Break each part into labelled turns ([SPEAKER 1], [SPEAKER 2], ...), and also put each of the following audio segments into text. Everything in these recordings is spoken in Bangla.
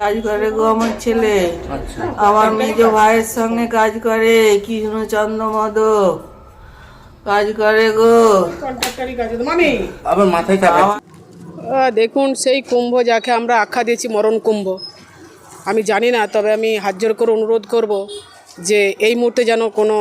[SPEAKER 1] কাজ করে গো আমার ছেলে।
[SPEAKER 2] আচ্ছা।
[SPEAKER 1] আমার মেজ ভাইয়ের সঙ্গে কাজ করে কৃষ্ণচন্দ্র মদ। কাজ করে গো।
[SPEAKER 3] কন্ট্রাক্টারি কাজে তো মামি।
[SPEAKER 2] আবার মাথায়
[SPEAKER 3] দেখুন সেই কুম্ভ যাকে আমরা আখ্যা দিয়েছি মরণ কুম্ভ। আমি জানি না তবে আমি হাত জোর করে অনুরোধ করব। যে এই মুহূর্তে যেন কোনো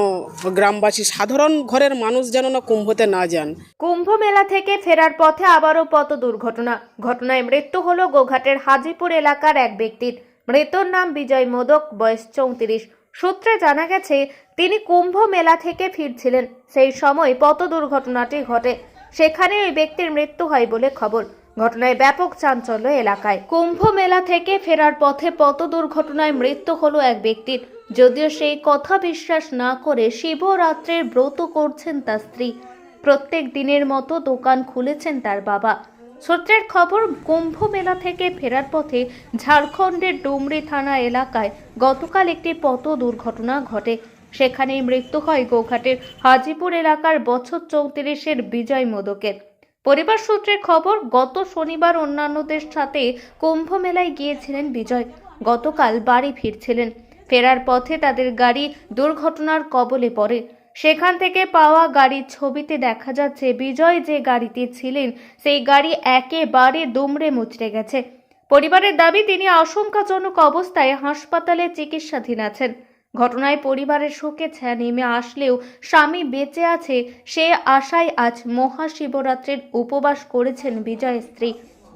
[SPEAKER 3] গ্রামবাসী, সাধারণ ঘরের মানুষ যেন না কুম্ভতে না যান।
[SPEAKER 4] কুম্ভ মেলা থেকে ফেরার পথে আবারও পথ দুর্ঘটনা। ঘটনায় মৃত্যু হলো গোঘাটের হাজিপুর এলাকার এক ব্যক্তির। মৃতর নাম বিজয় মোদক, বয়স চৌত্রিশ। সূত্রে জানা গেছে, তিনি কুম্ভ মেলা থেকে ফিরছিলেন। সেই সময় পথ দুর্ঘটনাটি ঘটে। সেখানে ওই ব্যক্তির মৃত্যু হয় বলে খবর। ঘটনায় ব্যাপক চাঞ্চল্য এলাকায়। কুম্ভ মেলা থেকে ফেরার পথে পথ দুর্ঘটনায় মৃত্যু হলো এক ব্যক্তির যদিও সেই কথা বিশ্বাস না করে শিবরাত্রির ব্রত করছেন তার স্ত্রী। প্রত্যেক দিনের মতো দোকান খুলেছেন তার বাবা। সূত্রের খবর, কুম্ভ মেলা থেকে ফেরার পথে ঝাড়খণ্ডের ডুমরি থানা এলাকায় গতকাল একটি পথ দুর্ঘটনা ঘটে। সেখানেই মৃত্যু হয় গোঘাটের হাজিপুর এলাকার বছর চৌত্রিশের বিজয় মোদকের। পরিবার সূত্রে খবর, গত শনিবার অন্যান্যদের সাথে কুম্ভ মেলায় গিয়েছিলেন বিজয়। গতকাল বাড়ি ফিরছিলেন। ফেরার পথে তাদের গাড়ি দুর্ঘটনার কবলে পড়ে। সেখান থেকে পাওয়া গাড়ির ছবিতে দেখা যাচ্ছে, বিজয় যে গাড়িতে ছিলেন, সেই গাড়ি একেবারে দুমড়ে মুচড়ে গেছে। পরিবারের দাবি, তিনি আশঙ্কাজনক অবস্থায় হাসপাতালে চিকিৎসাধীন আছেন। ঘটনায় পরিবারের শোকে ছায়া নেমে আসলেও স্বামী বেঁচে আছে, সে আশায় আজ মহাশিবরাত্রির উপবাস করেছেন বিজয় স্ত্রী।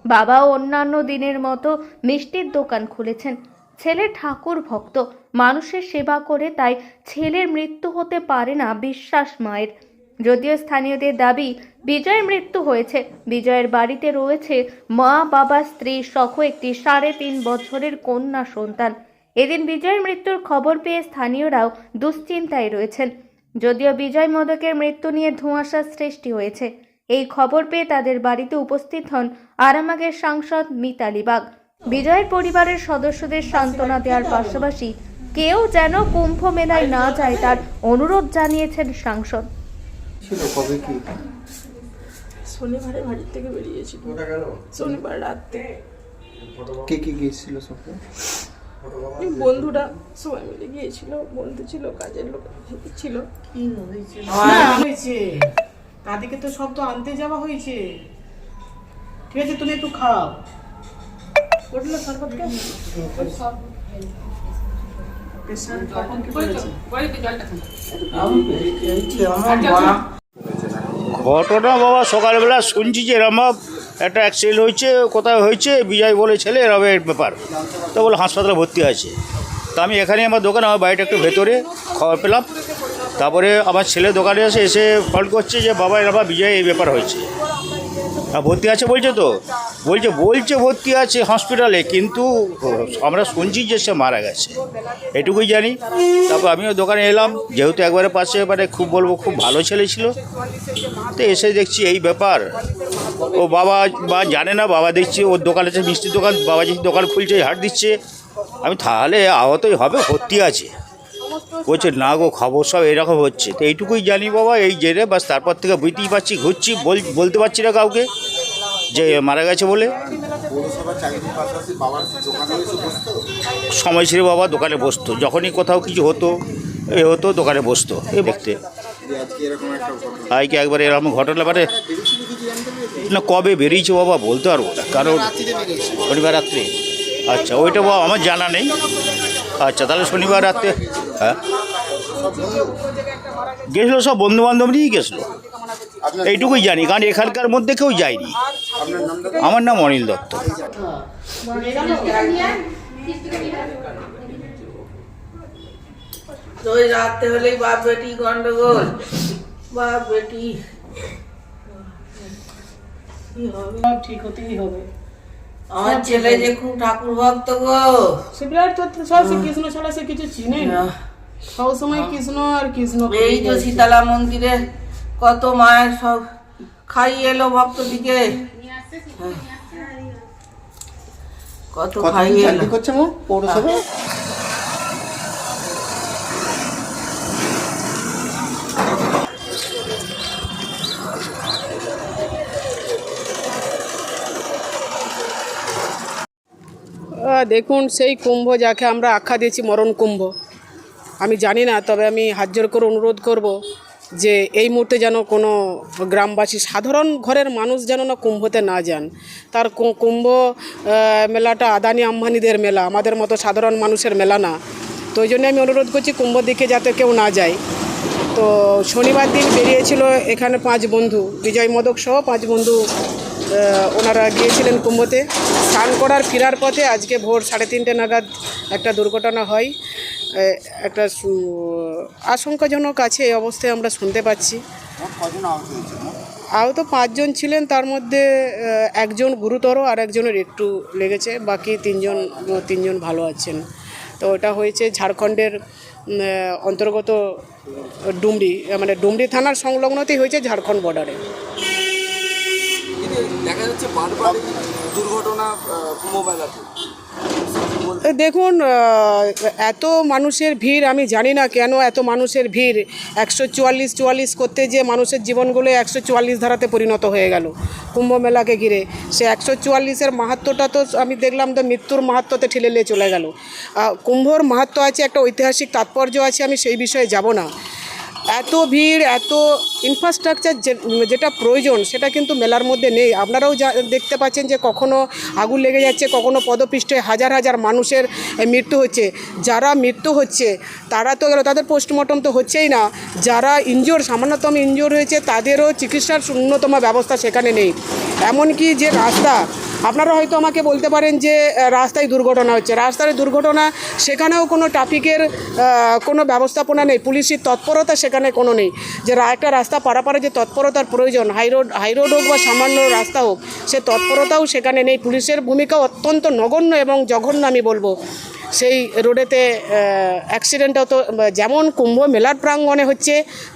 [SPEAKER 4] বাবা অন্যান্য দিনের মতো মিষ্টির দোকান খুলেছেন। ছেলে ঠাকুর ভক্ত, মানুষের সেবা করে তাই ছেলের মৃত্যু হতে পারে না বিশ্বাস মায়ের। যদিও স্থানীয়দের দাবি, বিজয়ের মৃত্যু হয়েছে। বিজয়ের বাড়িতে রয়েছে মা, বাবা, স্ত্রী সহ একটি সাড়ে তিন বছরের কন্যা সন্তান। এদিন বিজয়ের মৃত্যুর খবর পেয়ে স্থানীয়রাও দুশ্চিন্তায় রয়েছেন। যদিও বিজয় মোদকের মৃত্যু নিয়ে ধোঁয়াশার সৃষ্টি হয়েছে এই খবর পেয়ে তাদের বাড়িতে উপস্থিত হন আরামাগের সাংসদ মিতালি বাগ। বিজয়ের পরিবারের সদস্যদের সান্ত্বনা দেওয়ার পাশাপাশি কেউ যেন কুম্ভ মেলায় না যায় তার অনুরোধ জানিয়েছেন সাংসদ।
[SPEAKER 3] শনিবারে বাড়ির থেকে বেরিয়েছিল। শনিবার রাত্রে।
[SPEAKER 2] কে কে গিয়েছিল সঙ্গে
[SPEAKER 3] বন্ধুরা সবাই মিলে গিয়েছিল বন্ধু ছিল কাজের লোক ছিল।
[SPEAKER 5] হয়েছে। তাদেরকে তো সব তো আনতে যাওয়া হয়েছে। ঠিক আছে তুমি একটু খাও।
[SPEAKER 3] বলল সরবতকে
[SPEAKER 5] পেশেন্ট কখন কি করেছে
[SPEAKER 6] ঘটনা বাবা সকালবেলা শুনছি যে এরম একটা অ্যাক্সিডেন্ট হয়েছে, কোথায় হয়েছে, বিজয় বলে ছেলে রবে এর ব্যাপার। তো বলে হাসপাতালে ভর্তি আছে। তা আমি এখানে আমার দোকান, আমার বাড়িটা একটু ভেতরে, খবর পেলাম। তারপরে আমার ছেলে দোকানে এসে এসে ফোন করছে যে, বাবা, এর বিজয়, এই ব্যাপার হয়েছে। ভর্তি আছে বলছে তো? বলছে বলছে ভর্তি আছে হসপিটালে কিন্তু আমরা শুনছি যে সে মারা গেছে। এটুকুই জানি। তারপর আমিও দোকানে এলাম, যেহেতু একবারে পাশে মানে খুব বলব, খুব ভালো ছেলে ছিল। তো এসে দেখছি এই ব্যাপার। ও বাবা বা জানে না, বাবা দেখছি, ওর দোকান আছে মিষ্টির দোকান, বাবা যে দোকান খুলছে, হাট দিচ্ছে। আমি তাহলে আহতই হবে, ভর্তি আছে। বলছে না গো খবর সব এরকম হচ্ছে। তো এইটুকুই জানি বাবা এই জেরে বাস তারপর থেকে বুঝতেই পারছি ঘুরছি বল- বলতে পারছি না কাউকে যে মারা গেছে বলে। সময় ছিল বাবা দোকানে বসতো যখনই কোথাও কিছু হতো এ হতো দোকানে বসতো এ দেখতে। আজকে একবার এরকম ঘটনা মানে না কবে বেরিয়েছে বাবা বলতে পারব না কারণ শনিবার রাত্রে। আচ্ছা ওইটা বাবা আমার জানা নেই। আচ্ছা তাহলে শনিবার রাত্রে হ্যাঁ? গেছিল সব বন্ধু বান্ধব নিয়েই গেছিল। এইটুকুই জানি কারণ এখানকার মধ্যে কেউ যায়নি। আমার নাম অনিল দত্ত।
[SPEAKER 1] তো ওই রাত্রে হলেই বাপ বেটি গন্ডগোল বাপ বেটি। কি হবে?
[SPEAKER 5] সব ঠিক হতেই হবে।
[SPEAKER 1] আমার ছেলে যে খুব ঠাকুর ভক্ত গো।
[SPEAKER 5] শিবরার তো সব সে কৃষ্ণ ছাড়া সে কিছু চিনে না। সব সময় কৃষ্ণ আর কৃষ্ণ
[SPEAKER 1] এই তো শীতলা মন্দিরে কত মায়ের সব খাইয়ে এলো ভক্ত দিকে কত খাইয়ে এলো।
[SPEAKER 2] করছে মো? পৌরসভা?
[SPEAKER 3] আহ, দেখুন সেই কুম্ভ যাকে আমরা আখ্যা দিয়েছি মরণ কুম্ভ। আমি জানি না, তবে আমি হাত জোর করে অনুরোধ করব যে এই মুহূর্তে যেন কোনো গ্রামবাসী, সাধারণ ঘরের মানুষ যেন না কুম্ভতে না যান। তার কুম্ভ মেলাটা আদানি আম্বানিদের মেলা, আমাদের মতো সাধারণ মানুষের মেলা না। তো ওই জন্য আমি অনুরোধ করছি কুম্ভ দিকে যাতে কেউ না যায়। তো শনিবার দিন বেরিয়েছিল এখানে পাঁচ বন্ধু, বিজয় মোদক সহ পাঁচ বন্ধু ওনারা গিয়েছিলেন কুম্ভতে। স্নান করার ফেরার পথে আজকে ভোর সাড়ে তিনটে নাগাদ একটা দুর্ঘটনা হয়। একটা আশঙ্কাজনক আছে এই অবস্থায় আমরা শুনতে পাচ্ছি। আহত পাঁচজন ছিলেন তার মধ্যে একজন গুরুতর আর একজনের একটু লেগেছে বাকি তিনজন তিনজন ভালো আছেন। তো ওটা হয়েছে ঝাড়খণ্ডের অন্তর্গত ডুমরি মানে ডুমরি থানার সংলগ্নতেই হয়েছে ঝাড়খণ্ড বর্ডারে।
[SPEAKER 7] দেখা যাচ্ছে বারবার দুর্ঘটনা
[SPEAKER 3] দেখুন এত মানুষের ভিড়, আমি জানি না কেন এত মানুষের ভিড়। একশো চুয়াল্লিশ চুয়াল্লিশ করতে যে মানুষের জীবনগুলো একশো চুয়াল্লিশ ধারাতে পরিণত হয়ে গেল কুম্ভ মেলাকে ঘিরে। সে একশো চুয়াল্লিশের মাহাত্মটা তো আমি দেখলাম, তো মৃত্যুর মাহাত্মতে ঠেলে নিয়ে চলে গেল। কুম্ভর মাহাত্ম আছে, একটা ঐতিহাসিক তাৎপর্য আছে, আমি সেই বিষয়ে যাব না। এত ভিড়, এত ইনফ্রাস্ট্রাকচার যেটা প্রয়োজন, সেটা কিন্তু মেলার মধ্যে নেই। আপনারাও যা, দেখতে পাচ্ছেন যে কখনো আগুন লেগে যাচ্ছে, কখনো পদপৃষ্ঠে হাজার হাজার মানুষের মৃত্যু হচ্ছে। যারা মৃত্যু হচ্ছে, তারা তো তাদের পোস্টমর্টম তো হচ্ছেই না। যারা ইনজোর সামান্যতম ইনজোর হয়েছে, তাদেরও চিকিৎসার ন্যূনতম ব্যবস্থা সেখানে নেই। এমনকি যে রাস্তা আপনারা হয়তো আমাকে বলতে পারেন যে রাস্তায় দুর্ঘটনা হচ্ছে। রাস্তার দুর্ঘটনা, সেখানেও কোনো ট্রাফিকের কোনো ব্যবস্থাপনা নেই। পুলিশের তৎপরতা সেখানে কোনো নেই। যে একটা রাস্তা পারাপারে যে তৎপরতার প্রয়োজন হাইরোড হাইরোড হোক বা সামান্য রাস্তা হোক, সে তৎপরতাও সেখানে নেই। পুলিশের ভূমিকা অত্যন্ত নগণ্য এবং জঘন্য আমি বলব। সেই রোডেতে অ্যাক্সিডেন্টও তো যেমন কুম্ভ মেলার প্রাঙ্গণে হচ্ছে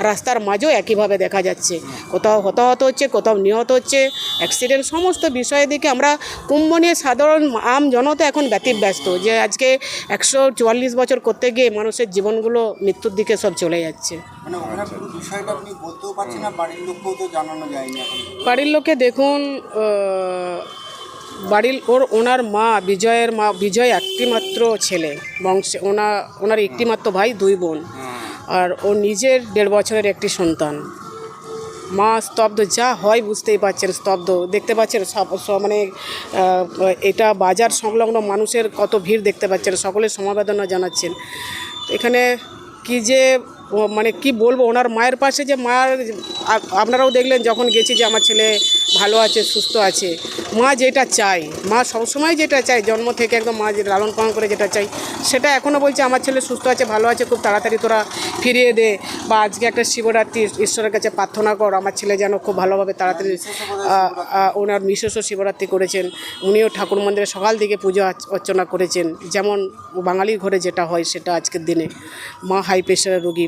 [SPEAKER 3] রাস্তার মাঝেও একইভাবে দেখা যাচ্ছে। কোথাও হতাহত হচ্ছে কোথাও নিহত হচ্ছে। অ্যাক্সিডেন্ট সমস্ত বিষয়ের দিকে আমরা কুম্ভ নিয়ে সাধারণ আম জনতা এখন ব্যতিব্যস্ত যে আজকে একশো চুয়াল্লিশ বছর করতে গিয়ে মানুষের জীবনগুলো মৃত্যুর দিকে সব চলে যাচ্ছে।
[SPEAKER 2] মানে বাড়ির লোককেও তো জানানো যায়নি এখন।
[SPEAKER 3] বাড়ির লোকে দেখুন বাড়ির ওর, ওনার মা বিজয়ের মা, বিজয় একটিমাত্র ছেলে। বংশে, ওনা, ওনার একটিমাত্র ভাই, দুই বোন। আর ও নিজের দেড় বছরের একটি সন্তান। মা স্তব্ধ, যা হয় বুঝতেই পারছেন, স্তব্ধ। দেখতে পাচ্ছেন মানে এটা বাজার সংলগ্ন মানুষের কত ভিড় দেখতে পাচ্ছেন সকলে সমবেদনা জানাচ্ছেন। এখানে কি যে মানে কি বলব, ওনার মায়ের পাশে যে মায়ের আপনারাও দেখলেন যখন গেছি যে আমার ছেলে ভালো আছে, সুস্থ আছে। মা যেটা চাই মা সবসময় যেটা চাই জন্ম থেকে একদম মা যে লালন পালন করে যেটা চাই সেটা এখনও বলছে আমার ছেলে সুস্থ আছে, ভালো আছে, খুব তাড়াতাড়ি তোরা ফিরিয়ে দে বা আজকে একটা শিবরাত্রি, ঈশ্বরের কাছে প্রার্থনা কর, আমার ছেলে যেন খুব ভালোভাবে তাড়াতাড়ি ওনার বিশেষও শিবরাত্রি করেছেন। উনিও ঠাকুর মন্দিরে সকাল থেকে পুজো অর্চনা করেছেন। যেমন বাঙালির ঘরে যেটা হয়, সেটা আজকের দিনে মা হাই প্রেশারের রোগী